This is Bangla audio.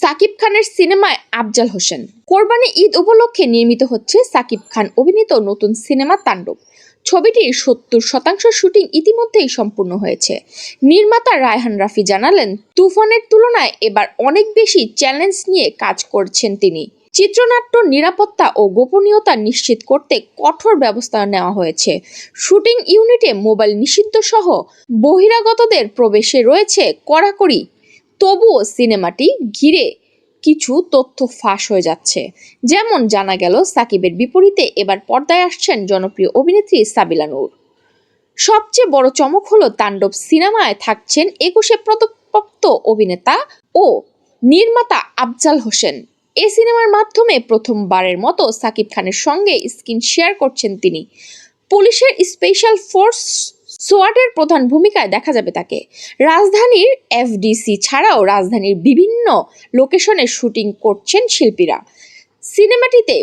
সাকিব খানের সিনেমায় আফজাল হোসেন। কোরবানি ঈদ উপলক্ষে নির্মিত হচ্ছে সাকিব খান অভিনীত নতুন সিনেমা তাণ্ডব। ছবিটির সত্তর শতাংশ শুটিং ইতিমধ্যেই সম্পূর্ণ হয়েছে। নির্মাতা রায়হান রাফি জানালেন, তুফানের তুলনায় এবার অনেক বেশি চ্যালেঞ্জ নিয়ে কাজ করছেন তিনি। চিত্রনাট্য নিরাপত্তা ও গোপনীয়তা নিশ্চিত করতে কঠোর ব্যবস্থা নেওয়া হয়েছে। শুটিং ইউনিটে মোবাইল নিষিদ্ধ সহ বহিরাগতদের প্রবেশে রয়েছে কড়াকড়ি তবুও সিনেমাটি ঘিরে কিছু তথ্য ফাঁস হয়ে যাচ্ছে। যেমন জানা গেল, সাকিবের বিপরীতে এবার পর্দায় আসছেন জনপ্রিয় অভিনেত্রী সাবিলা নূর। সবচেয়ে বড় চমক হলো তাণ্ডব সিনেমায় থাকছেন একুশে পদকপ্রাপ্ত অভিনেতা ও নির্মাতা আফজাল হোসেন। এই সিনেমার মাধ্যমে প্রথমবারের মতো সাকিব খানের সঙ্গে স্ক্রিন শেয়ার করছেন তিনি। পুলিশের স্পেশাল ফোর্স সোয়াটের প্রধান ভূমিকায় দেখা যাবে তাকে। রাজধানীর এফডিসি ছাড়াও রাজধানীর বিভিন্ন লোকেশনে শুটিং করছেন শিল্পীরা। সিনেমাটিতে